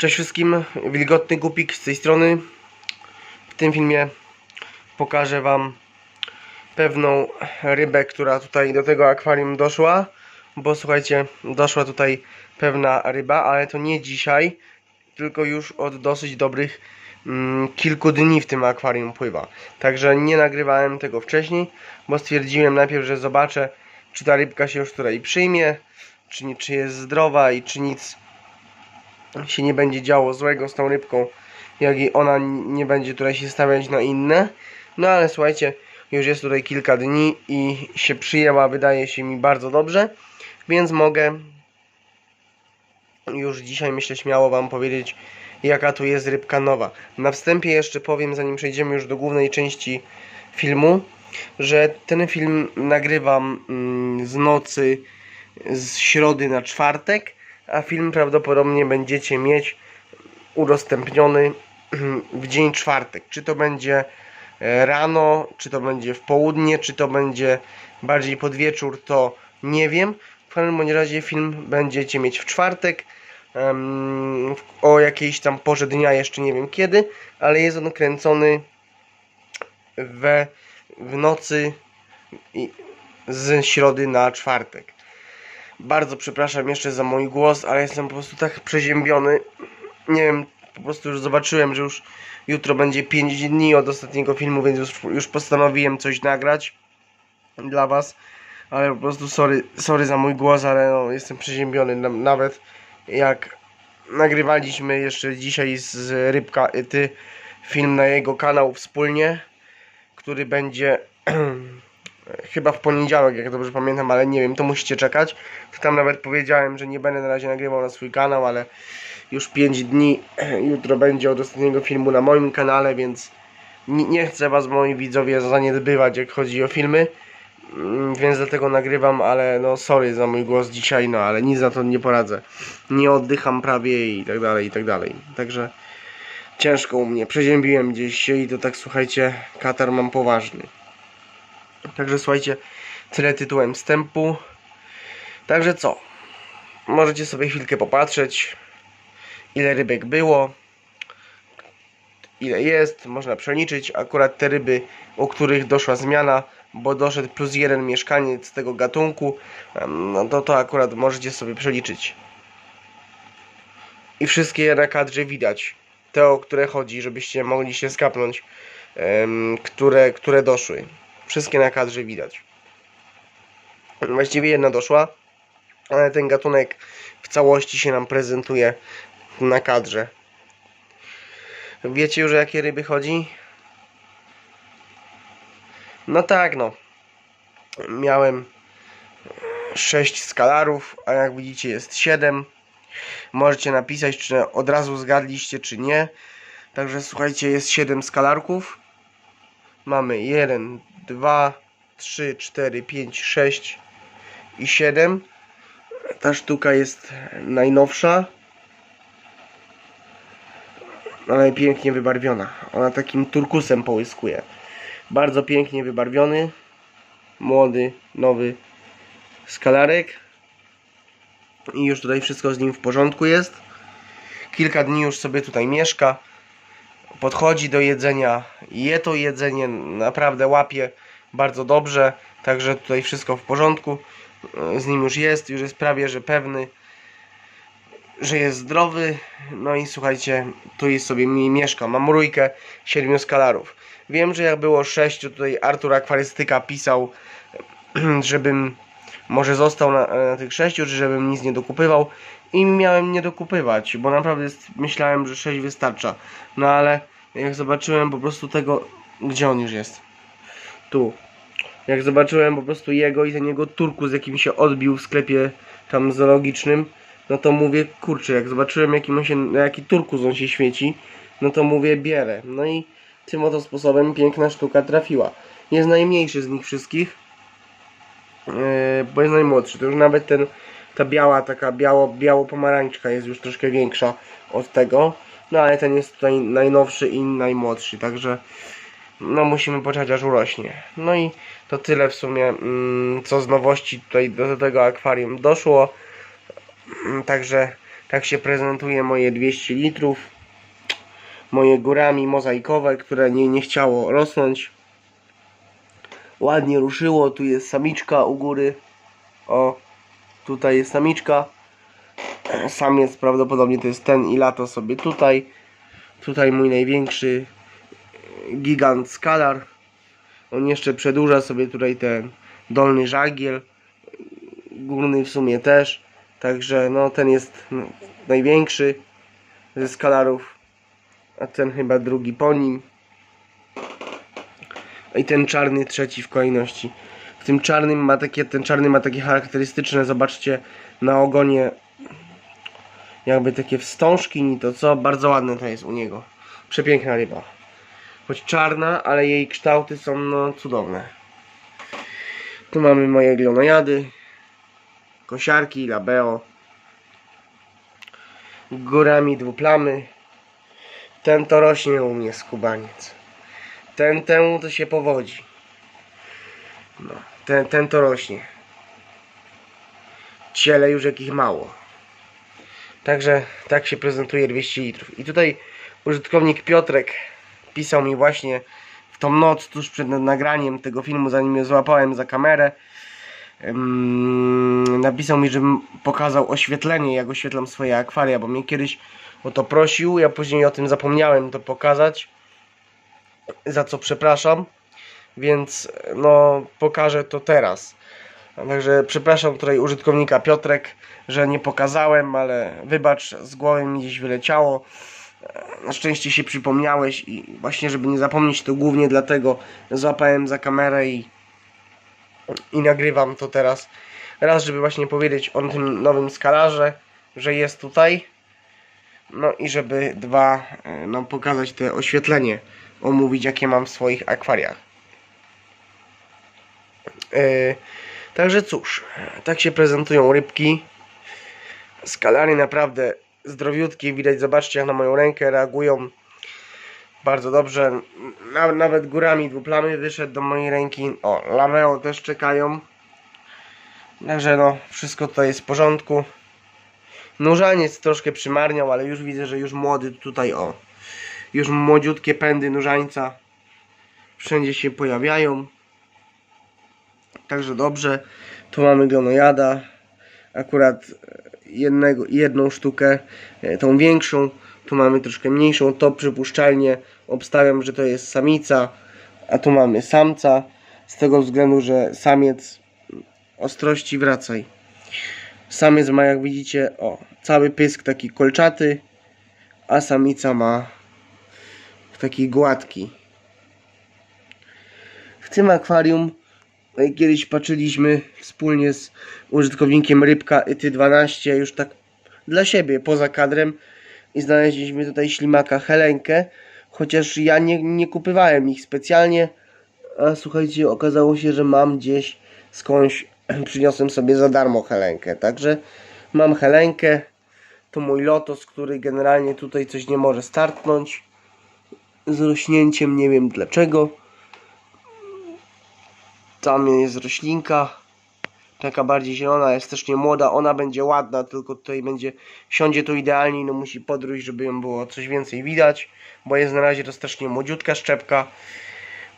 Cześć wszystkim, Wilgotny Gupik z tej strony. W tym filmie pokażę Wam pewną rybę, która tutaj do tego akwarium doszła. Bo słuchajcie, doszła tutaj pewna ryba, ale to nie dzisiaj, tylko już od dosyć dobrych mm, kilku dni w tym akwarium pływa. Także nie nagrywałem tego wcześniej, bo stwierdziłem najpierw, że zobaczę, czy ta rybka się już tutaj przyjmie, czy, czy jest zdrowa i czy nic się nie będzie działo złego z tą rybką, jak i ona nie będzie tutaj się stawiać na inne. No ale słuchajcie, już jest tutaj kilka dni i się przyjęła, wydaje się mi bardzo dobrze, więc mogę już dzisiaj myślę śmiało Wam powiedzieć, jaka tu jest rybka nowa. Na wstępie jeszcze powiem, zanim przejdziemy już do głównej części filmu, że ten film nagrywam mm, z nocy z środy na czwartek, a film prawdopodobnie będziecie mieć udostępniony w dzień czwartek. Czy to będzie e, rano, czy to będzie w południe, czy to będzie bardziej pod wieczór, to nie wiem. W każdym razie film będziecie mieć w czwartek o jakiejś tam porze dnia, jeszcze nie wiem kiedy, ale jest on kręcony we, w nocy z środy na czwartek. Bardzo przepraszam jeszcze za mój głos, ale jestem po prostu tak przeziębiony. Nie wiem, po prostu już zobaczyłem, że już jutro będzie 5 dni od ostatniego filmu, więc już, już postanowiłem coś nagrać dla was. Ale po prostu sorry, sorry za mój głos, ale no, jestem przeziębiony. Na- Nawet jak nagrywaliśmy jeszcze dzisiaj z Rybka ty film na jego kanał wspólnie, który będzie chyba w poniedziałek, jak dobrze pamiętam, ale nie wiem, to musicie czekać. Tam nawet powiedziałem, że nie będę na razie nagrywał na swój kanał, ale już 5 dni jutro będzie od ostatniego filmu na moim kanale, więc nie, chcę was moi widzowie zaniedbywać, jak chodzi o filmy. Mm, Więc dlatego nagrywam, ale no sorry za mój głos dzisiaj, no ale nic za to nie poradzę. Nie oddycham prawie i tak dalej, i tak dalej. Także ciężko u mnie. Przeziębiłem gdzieś się i to tak słuchajcie, katar mam poważny. Także słuchajcie, tyle tytułem wstępu. Także co? Możecie sobie chwilkę popatrzeć, ile rybek było, ile jest, można przeliczyć. Akurat te ryby, u których doszła zmiana, bo doszedł plus jeden mieszkaniec tego gatunku, no to to akurat możecie sobie przeliczyć. I wszystkie na kadrze widać. Te, o które chodzi, żebyście mogli się skapnąć, które, które doszły. Wszystkie na kadrze widać. Właściwie jedna doszła, ale ten gatunek w całości się nam prezentuje na kadrze. Wiecie już o jakie ryby chodzi? No tak, no. Miałem 6 skalarów, a jak widzicie jest 7. Możecie napisać, czy od razu zgadliście, czy nie. Także słuchajcie, jest 7 skalarków. Mamy 1, 2, 3, 4, 5, 6 i 7. Ta sztuka jest najnowsza. Ale pięknie wybarwiona. Ona takim turkusem połyskuje. Bardzo pięknie wybarwiony. Młody, nowy skalarek. I już tutaj wszystko z nim w porządku jest. Kilka dni już sobie tutaj mieszka. Podchodzi do jedzenia, je to jedzenie, naprawdę łapie bardzo dobrze. Także tutaj wszystko w porządku. Z nim już jest, już jest prawie że pewny, że jest zdrowy. No i słuchajcie, tu jest sobie mi mieszka. Mam rójkę siedmiu skalarów. Wiem, że jak było sześciu, tutaj Artur Akwarystyka pisał, żebym może został na, na tych sześciu, czy żebym nic nie dokupywał. I miałem nie dokupywać, bo naprawdę jest, myślałem, że sześć wystarcza. No ale jak zobaczyłem po prostu tego, gdzie on już jest? Tu. Jak zobaczyłem po prostu jego i ten jego turku, z jakim się odbił w sklepie tam zoologicznym, no to mówię, kurczę, jak zobaczyłem jakim on się, jaki turkus on się świeci, no to mówię, bierę. No i tym oto sposobem piękna sztuka trafiła. Jest najmniejszy z nich wszystkich, bo jest najmłodszy. To już nawet ten, ta biała, taka biało, biało-pomarańczka jest już troszkę większa od tego. No ale ten jest tutaj najnowszy i najmłodszy, także no musimy poczekać aż urośnie. No i to tyle w sumie, mm, co z nowości tutaj do tego akwarium doszło. Mm, Także Tak się prezentuje moje 200 litrów. Moje górami mozaikowe, które nie, nie chciało rosnąć. Ładnie ruszyło. Tu jest samiczka u góry. O, tutaj jest samiczka. Samiec prawdopodobnie to jest ten i lata sobie tutaj. Tutaj mój największy gigant skalar. On jeszcze przedłuża sobie tutaj ten dolny żagiel. Górny w sumie też. Także no ten jest no, największy ze skalarów. A ten chyba drugi po nim. I ten czarny trzeci w kolejności. W tym czarnym ma takie, ten czarny ma takie charakterystyczne, zobaczcie na ogonie jakby takie wstążki, ni to co, bardzo ładne to jest u niego. Przepiękna ryba. Choć czarna, ale jej kształty są no cudowne. Tu mamy moje glonojady, kosiarki, labeo, górami dwuplamy. Ten to rośnie u mnie skubaniec. Ten temu to się powodzi. No, ten, ten to rośnie. Ciele już jakich mało. Także tak się prezentuje 200 litrów. I tutaj użytkownik Piotrek pisał mi właśnie w tą noc tuż przed nagraniem tego filmu, zanim je złapałem za kamerę. napisał mi, żebym pokazał oświetlenie, jak oświetlam swoje akwaria, bo mnie kiedyś o to prosił. Ja później o tym zapomniałem to pokazać. Za co przepraszam. Więc no pokażę to teraz. Także przepraszam tutaj użytkownika Piotrek, że nie pokazałem, ale wybacz, z głowy mi gdzieś wyleciało. Na szczęście się przypomniałeś i właśnie żeby nie zapomnieć to głównie dlatego złapałem za kamerę i, i nagrywam to teraz. Raz, żeby właśnie powiedzieć o tym nowym skalarze, że jest tutaj. No i żeby dwa, no pokazać te oświetlenie, omówić jakie mam w swoich akwariach. Yy, Także cóż, tak się prezentują rybki. Skalary naprawdę zdrowiutkie, widać, zobaczcie jak na moją rękę reagują bardzo dobrze. Nawet, górami dwuplamy wyszedł do mojej ręki. O, lameo też czekają. Także no, wszystko tutaj jest w porządku. Nóżaniec troszkę przymarniał, ale już widzę, że już młody tutaj, o. Już młodziutkie pędy nóżańca wszędzie się pojawiają. Także dobrze. Tu mamy glonojada. Akurat e, jednego, jedną sztukę, e, tą większą. Tu mamy troszkę mniejszą. To przypuszczalnie obstawiam, że to jest samica. A tu mamy samca. Z tego względu, że samiec ostrości wracaj. Samiec ma jak widzicie, o, cały pysk taki kolczaty, a samica ma taki gładki. W tym akwarium no Kiedyś patrzyliśmy wspólnie z użytkownikiem Rybka Ty12 już tak dla siebie, poza kadrem i znaleźliśmy tutaj ślimaka Helenkę, chociaż ja nie, nie kupywałem ich specjalnie, a słuchajcie, okazało się, że mam gdzieś skądś, przyniosłem sobie za darmo Helenkę, także mam Helenkę, to mój lotos, który generalnie tutaj coś nie może startnąć z rośnięciem, nie wiem dlaczego. Tam jest roślinka. Taka bardziej zielona, jest też nie młoda. Ona będzie ładna, tylko tutaj będzie. Siądzie tu idealnie, no musi podrójść, żeby ją było coś więcej widać. Bo jest na razie dostatecznie młodziutka szczepka.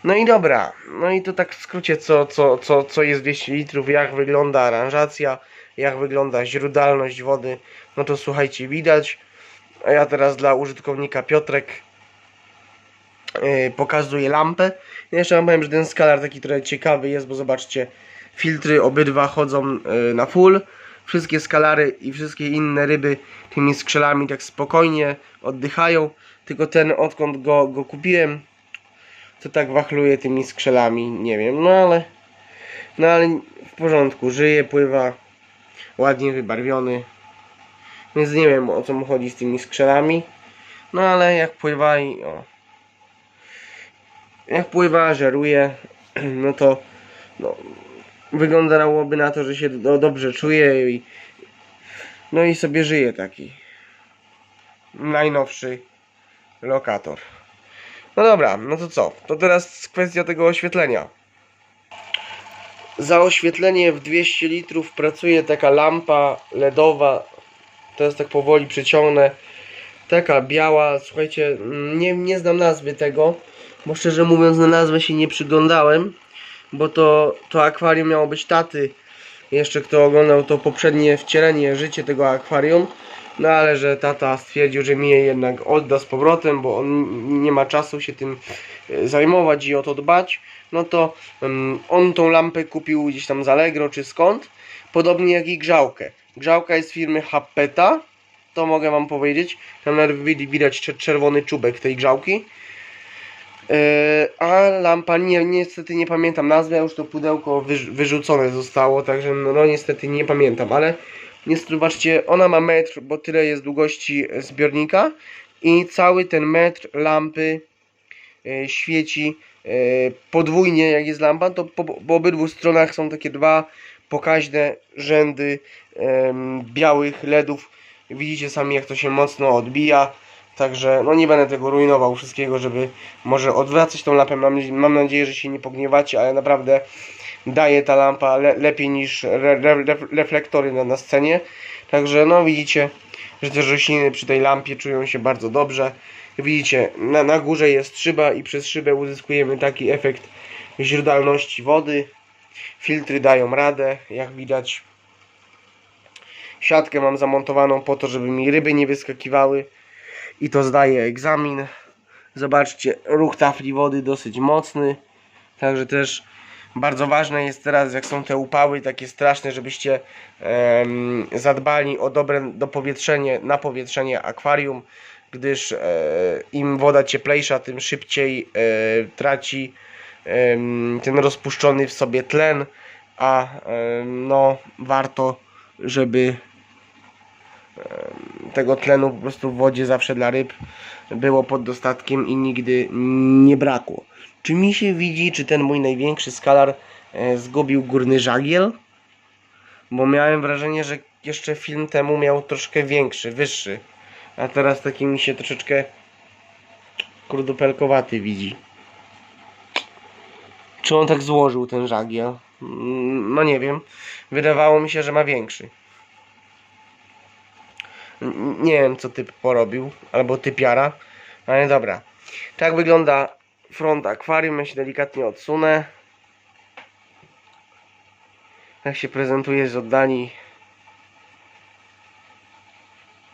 No i dobra. No i to tak w skrócie, co, co, co, co jest 200 litrów, jak wygląda aranżacja, jak wygląda źródalność wody. No to słuchajcie, widać. A ja teraz dla użytkownika Piotrek yy, pokazuję lampę. Ja jeszcze wam powiem, że ten skalar taki trochę ciekawy jest, bo zobaczcie, filtry obydwa chodzą yy, na full. Wszystkie skalary i wszystkie inne ryby tymi skrzelami tak spokojnie oddychają. Tylko ten, odkąd go, go kupiłem, to tak wachluje tymi skrzelami. Nie wiem, no ale, no ale w porządku, żyje, pływa, ładnie wybarwiony. Więc nie wiem o co mu chodzi z tymi skrzelami. No ale jak pływa i o, jak pływa, żeruje, no to no, wyglądałoby na to, że się do, dobrze czuje i no i sobie żyje taki najnowszy lokator. No dobra, no to co? To teraz kwestia tego oświetlenia. Za oświetlenie w 200 litrów pracuje taka lampa LEDowa. teraz tak powoli przeciągnę. Taka biała, słuchajcie, nie, nie znam nazwy tego, bo szczerze mówiąc na nazwę się nie przyglądałem, bo to, to akwarium miało być taty. Jeszcze kto oglądał to poprzednie wcielenie, życie tego akwarium, no ale że tata stwierdził, że mi je jednak odda z powrotem, bo on nie ma czasu się tym e, zajmować i o to dbać, no to em, on tą lampę kupił gdzieś tam z Allegro czy skąd, podobnie jak i grzałkę. Grzałka jest firmy Happeta, to mogę wam powiedzieć. Tam nawet wi- widać czer- czerwony czubek tej grzałki. E, a lampa, nie, niestety nie pamiętam nazwy, już to pudełko wyrzucone zostało, także no, no niestety nie pamiętam, ale niestety zobaczcie, ona ma metr, bo tyle jest długości zbiornika i cały ten metr lampy e, świeci e, podwójnie jak jest lampa, to po, po obydwu stronach są takie dwa pokaźne rzędy białych LEDów. Widzicie sami jak to się mocno odbija. Także no nie będę tego rujnował wszystkiego, żeby może odwracać tą lampę. Mam, mam nadzieję, że się nie pogniewacie, ale naprawdę daje ta lampa le, lepiej niż re, re, re, reflektory na, na scenie. Także no widzicie, że te rośliny przy tej lampie czują się bardzo dobrze. Widzicie, na, na górze jest szyba i przez szybę uzyskujemy taki efekt źródalności wody. Filtry dają radę, jak widać. Siatkę mam zamontowaną po to, żeby mi ryby nie wyskakiwały. I to zdaje egzamin. Zobaczcie, ruch tafli wody dosyć mocny. Także też bardzo ważne jest teraz, jak są te upały takie straszne, żebyście em, zadbali o dobre dopowietrzenie, napowietrzenie akwarium, gdyż e, im woda cieplejsza, tym szybciej e, traci em, ten rozpuszczony w sobie tlen, a em, no warto, żeby tego tlenu po prostu w wodzie zawsze dla ryb było pod dostatkiem i nigdy nie brakło. Czy mi się widzi, czy ten mój największy skalar e, zgubił górny żagiel? Bo miałem wrażenie, że jeszcze film temu miał troszkę większy, wyższy. A teraz taki mi się troszeczkę kurdupelkowaty widzi. Czy on tak złożył ten żagiel? Mm, No nie wiem. Wydawało mi się, że ma większy. Nie wiem, co typ porobił, albo typiara, ale dobra. Tak wygląda front akwarium. Ja się delikatnie odsunę. Tak się prezentuje z oddali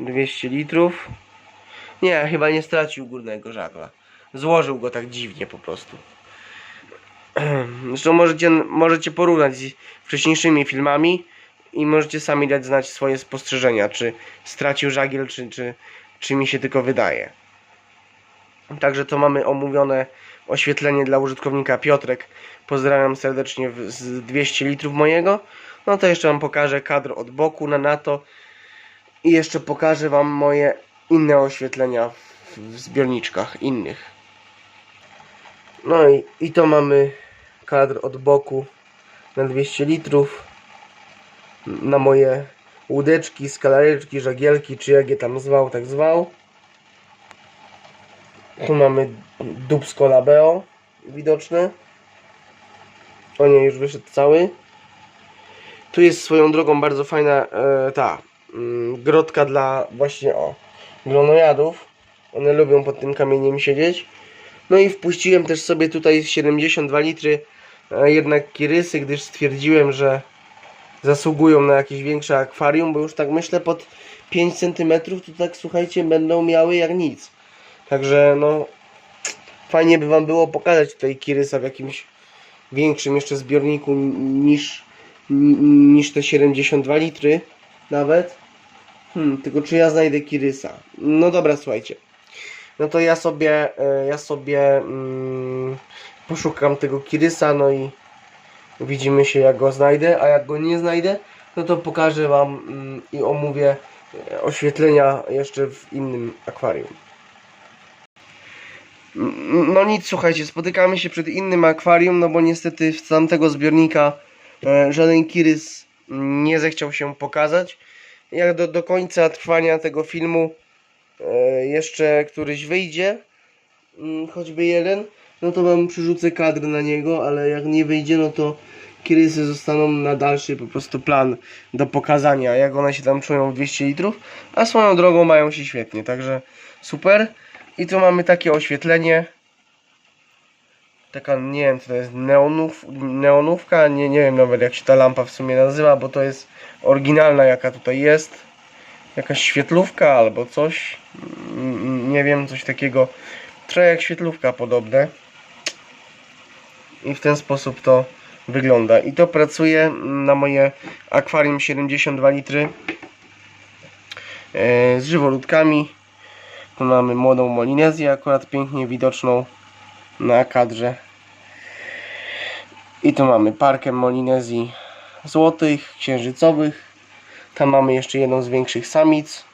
200 litrów. Nie, chyba nie stracił górnego żagla. Złożył go tak dziwnie po prostu. Zresztą możecie, możecie porównać z wcześniejszymi filmami i możecie sami dać znać swoje spostrzeżenia, czy stracił żagiel, czy, czy, czy mi się tylko wydaje. Także to mamy omówione oświetlenie dla użytkownika Piotrek. Pozdrawiam serdecznie z 200 litrów mojego. No to jeszcze Wam pokażę kadr od boku na NATO i jeszcze pokażę Wam moje inne oświetlenia w, w zbiorniczkach innych. No i, i to mamy kadr od boku na 200 litrów na moje łódeczki, skalareczki, żagielki, czy jak je tam zwał, tak zwał. Tu mamy dubsko labeo widoczne. O nie, już wyszedł cały. Tu jest swoją drogą bardzo fajna e, ta mm, grotka dla właśnie o glonojadów. One lubią pod tym kamieniem siedzieć. No i wpuściłem też sobie tutaj 72 litry e, jednak kirysy, gdyż stwierdziłem, że zasługują na jakieś większe akwarium, bo już tak myślę pod 5 cm to tak słuchajcie będą miały jak nic. Także no fajnie by wam było pokazać tutaj kirysa w jakimś większym jeszcze zbiorniku niż niż te 72 litry nawet. Hmm, tylko czy ja znajdę kirysa? No dobra, słuchajcie. No to ja sobie e, ja sobie mm, poszukam tego kirysa, no i widzimy się jak go znajdę, a jak go nie znajdę, no to pokażę wam mm, i omówię e, oświetlenia jeszcze w innym akwarium. No nic, słuchajcie, spotykamy się przed innym akwarium, no bo niestety z tamtego zbiornika e, żaden kirys nie zechciał się pokazać. Jak do, do końca trwania tego filmu e, jeszcze któryś wyjdzie, mm, choćby jeden, no to wam przyrzucę kadr na niego, ale jak nie wyjdzie, no to wszystkie rysy zostaną na dalszy po prostu plan do pokazania, jak one się tam czują w 200 litrów, a swoją drogą mają się świetnie, także super. I tu mamy takie oświetlenie, taka, nie wiem, co to jest neonów, neonówka, nie, nie wiem nawet jak się ta lampa w sumie nazywa, bo to jest oryginalna jaka tutaj jest, jakaś świetlówka albo coś, Mm, nie wiem, coś takiego, trochę jak świetlówka podobne i w ten sposób to wygląda. I to pracuje na moje akwarium 72 litry e, z żyworódkami. Tu mamy młodą Molinezję akurat pięknie widoczną na kadrze. I tu mamy parkę Molinezji złotych, księżycowych. Tam mamy jeszcze jedną z większych samic.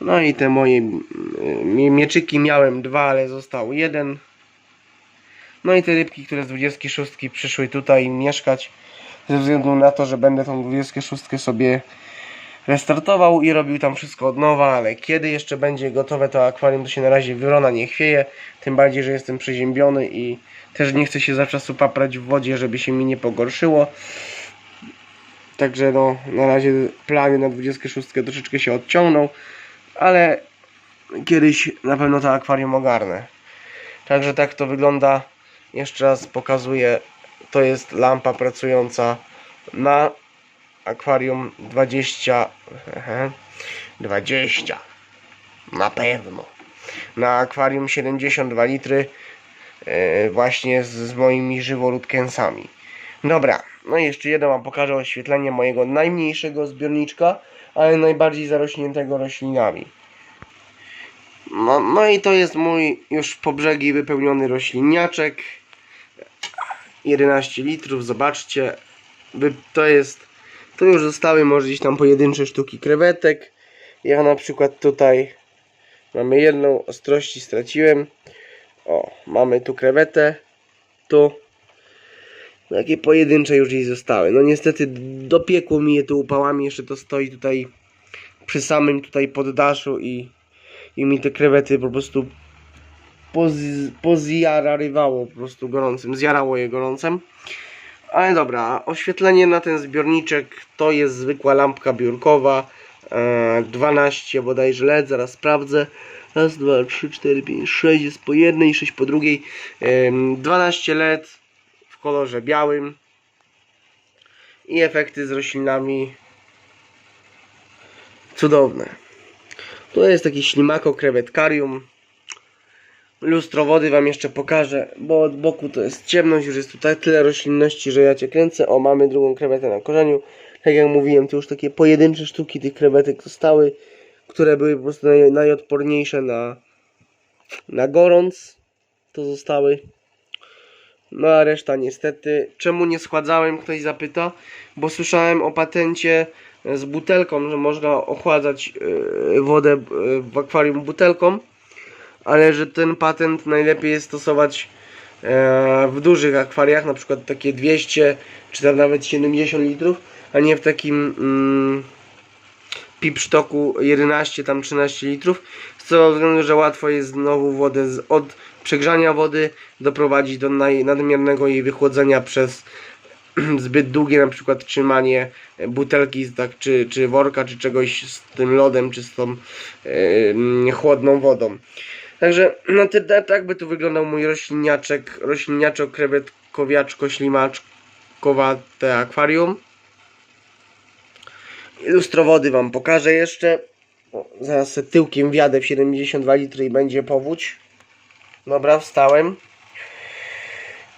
No i te moje mie- mieczyki miałem dwa, ale został jeden no i te rybki, które z 26 przyszły tutaj mieszkać ze względu na to, że będę tą 26 sobie restartował i robił tam wszystko od nowa, ale kiedy jeszcze będzie gotowe to akwarium, to się na razie wyrona nie chwieje, tym bardziej, że jestem przeziębiony i też nie chcę się zawsze paprać w wodzie, żeby się mi nie pogorszyło. Także no, na razie plany na 26 troszeczkę się odciągną, ale kiedyś na pewno to akwarium ogarnę. Także tak to wygląda. Jeszcze raz pokazuję. To jest lampa pracująca na akwarium 20. Ehe, 20. Na pewno. Na akwarium 72 litry. e, Właśnie z, moimi żyworódkęsami. Dobra, no i jeszcze jedno wam pokażę oświetlenie mojego najmniejszego zbiorniczka, ale najbardziej zarośniętego roślinami. No, no i to jest mój już po brzegi wypełniony rośliniaczek. 11 litrów, zobaczcie. To jest, to już zostały może gdzieś tam pojedyncze sztuki krewetek. Ja na przykład tutaj mamy jedną ostrości straciłem. O, mamy tu krewetę. Tu. Takie pojedyncze już jej zostały. No niestety dopiekło mi je tu upałami. Jeszcze to stoi tutaj przy samym tutaj poddaszu i i mi te krewety po prostu poz, pozjararywało po prostu gorącym, zjarało je gorącem. Ale dobra, oświetlenie na ten zbiorniczek to jest zwykła lampka biurkowa, e, 12 bodajże LED, zaraz sprawdzę. Raz, dwa, trzy, cztery, pięć, sześć jest po jednej, sześć po drugiej. Em, 12 LED w kolorze białym i efekty z roślinami cudowne. Tu jest taki ślimako krewetkarium. Lustro wody wam jeszcze pokażę, bo od boku to jest ciemność, już jest tutaj tyle roślinności, że ja cię kręcę. O, mamy drugą krewetę na korzeniu. Tak jak mówiłem, to już takie pojedyncze sztuki tych krewetek zostały, które były po prostu naj, najodporniejsze na, na gorąc. To zostały. No a reszta niestety. Czemu nie schładzałem? Ktoś zapyta. Bo słyszałem o patencie z butelką, że można ochładzać e, wodę e, w akwarium butelką, ale że ten patent najlepiej jest stosować e, w dużych akwariach, na przykład takie 200 czy tam nawet 70 litrów, a nie w takim mm, pipsztoku 11 tam 13 litrów, z tego względu, że łatwo jest znowu wodę z, od przegrzania wody doprowadzić do naj, nadmiernego jej wychłodzenia przez zbyt długie na przykład trzymanie butelki tak, czy, czy worka, czy czegoś z tym lodem, czy z tą e, chłodną wodą. Także no ty, tak, tak by tu wyglądał mój rośliniaczek, rośliniaczko, krewetkowiaczko, ślimaczkowate akwarium. Lustro wody wam pokażę jeszcze. O, zaraz tyłkiem wjadę w 72 litry i będzie powódź. Dobra, wstałem.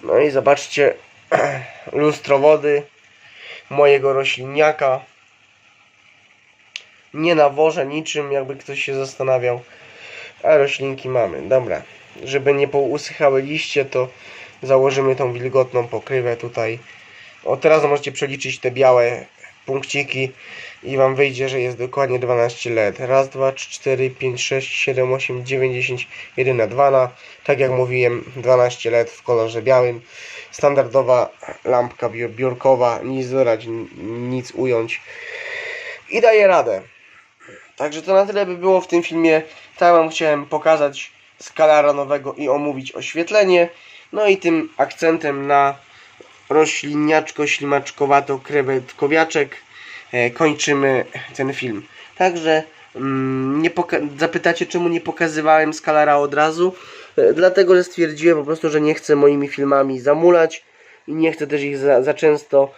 No i zobaczcie lustro wody mojego rośliniaka. Nie nawożę niczym, jakby ktoś się zastanawiał. A roślinki mamy. Dobra. Żeby nie pousychały liście, to założymy tą wilgotną pokrywę tutaj. O, teraz możecie przeliczyć te białe punkciki i wam wyjdzie, że jest dokładnie 12 LED. Raz, dwa, cztery, pięć, sześć, siedem, osiem, dziewięć, dziesięć, jedyna, dwa na. Tak jak mówiłem, 12 LED w kolorze białym. Standardowa lampka biur- biurkowa, nic dodać, nic ująć. I daje radę. Także to na tyle by było w tym filmie. Tak wam chciałem pokazać skalara nowego i omówić oświetlenie. No i tym akcentem na rośliniaczko, ślimaczkowato, krewetkowiaczek e, kończymy ten film. Także mm, nie zapytacie, czemu nie pokazywałem Skalara od razu? E, dlatego, że stwierdziłem po prostu, że nie chcę moimi filmami zamulać i nie chcę też ich za, za często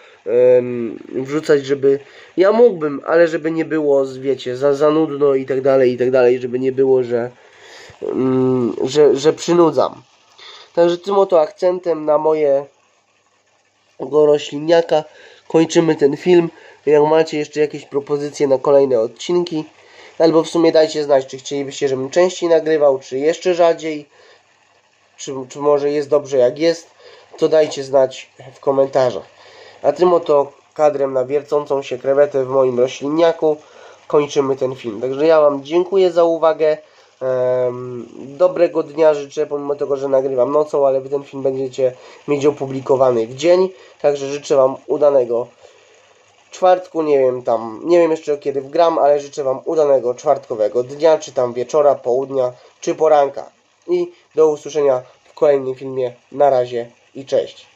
wrzucać, żeby ja mógłbym, ale żeby nie było, wiecie, za, za nudno i tak dalej, i tak dalej, żeby nie było, że, mm, że, że przynudzam. Także tym oto akcentem na moje go rośliniaka kończymy ten film. Jak macie jeszcze jakieś propozycje na kolejne odcinki, albo w sumie dajcie znać, czy chcielibyście, żebym częściej nagrywał, czy jeszcze rzadziej, czy, czy może jest dobrze jak jest, to dajcie znać w komentarzach. A tym oto kadrem na wiercącą się krewetę w moim rośliniaku kończymy ten film. Także ja Wam dziękuję za uwagę. Em, dobrego dnia życzę, pomimo tego, że nagrywam nocą, ale Wy ten film będziecie mieć opublikowany w dzień. Także życzę Wam udanego czwartku, nie wiem tam, nie wiem jeszcze kiedy wgram, ale życzę Wam udanego czwartkowego dnia, czy tam wieczora, południa, czy poranka. I do usłyszenia w kolejnym filmie. Na razie i cześć.